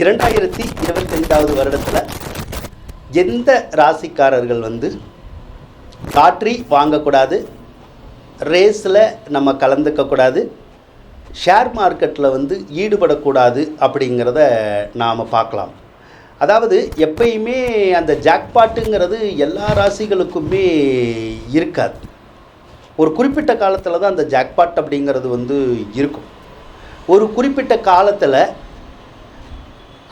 இரண்டாயிரத்தி இருபத்தைந்தாவது வருடத்தில் எந்த ராசிக்காரர்கள் வந்து லாட்ரி வாங்கக்கூடாது ரேஸில் நம்ம கலந்துக்கக்கூடாது ஷேர் மார்க்கெட்டில் வந்து ஈடுபடக்கூடாது அப்படிங்கிறத நாம் பார்க்கலாம். அதாவது எப்பயுமே அந்த ஜாக்பாட்டுங்கிறது எல்லா ராசிகளுக்குமே இருக்காது. ஒரு குறிப்பிட்ட காலத்தில் தான் அந்த ஜாக்பாட் அப்படிங்கிறது வந்து இருக்கும். ஒரு குறிப்பிட்ட காலத்தில்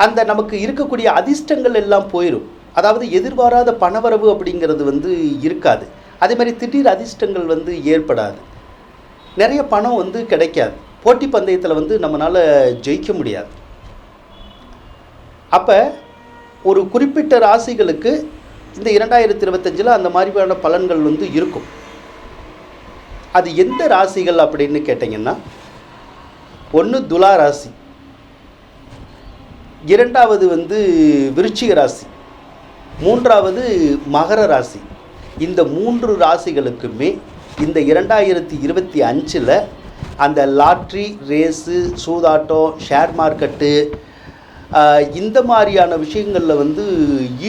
அந்த நமக்கு இருக்கக்கூடிய அதிர்ஷ்டங்கள் எல்லாம் போயிடும் அதாவது எதிர்பாராத பணவரவு அப்படிங்கிறது வந்து இருக்காது. அதே மாதிரி திடீர் அதிர்ஷ்டங்கள் வந்து ஏற்படாது. நிறைய பணம் வந்து கிடைக்காது. போட்டி பந்தயத்தில் வந்து நம்மளால் ஜெயிக்க முடியாது. அப்போ ஒரு குறிப்பிட்ட ராசிகளுக்கு இந்த இரண்டாயிரத்தி இருபத்தஞ்சில் அந்த மாதிரியான பலன்கள் வந்து இருக்கும். அது எந்த ராசிகள் அப்படின்னு கேட்டிங்கன்னா ஒன்று துலா ராசி. இரண்டாவது வந்து விருச்சிக ராசி. மூன்றாவது மகர ராசி. இந்த மூன்று ராசிகளுக்குமே இந்த இரண்டாயிரத்தி இருபத்தி அஞ்சில் அந்த லாட்ரி ரேஸு சூதாட்டம் ஷேர் மார்க்கெட்டு இந்த மாதிரியான விஷயங்களில் வந்து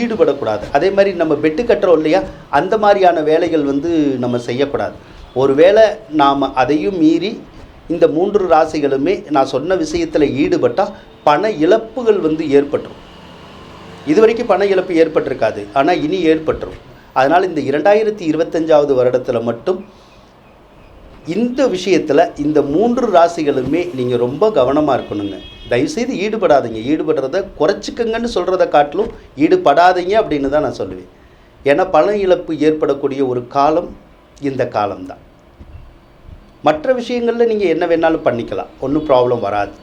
ஈடுபடக்கூடாது. அதே மாதிரி நம்ம பெட்டு கட்டுறோம் இல்லையா? அந்த மாதிரியான வேலைகள் வந்து நம்ம செய்யக்கூடாது. ஒருவேளை நாம் அதையும் மீறி இந்த மூன்று ராசிகளுமே நான் சொன்ன விஷயத்தில் ஈடுபட்டால் பண இழப்புகள் வந்து ஏற்பட்டுரும். இதுவரைக்கும் பண இழப்பு ஏற்பட்டிருக்காது. ஆனால் இனி ஏற்பட்டுரும். அதனால் இந்த இரண்டாயிரத்தி இருபத்தஞ்சாவது வருடத்தில் மட்டும் இந்த விஷயத்தில் இந்த மூன்று ராசிகளுமே நீங்கள் ரொம்ப கவனமாக இருக்கணுங்க. தயவுசெய்து ஈடுபடாதீங்க. ஈடுபடுறத குறைச்சிக்கங்கன்னு சொல்கிறத காட்டிலும் ஈடுபடாதீங்க அப்படின்னு தான் நான் சொல்லுவேன். ஏன்னா பண இழப்பு ஏற்படக்கூடிய ஒரு காலம் இந்த காலம்தான். மற்ற விஷயங்களில் நீங்கள் என்ன வேணாலும் பண்ணிக்கலாம். ஒன்றும் ப்ராப்ளம் வராது.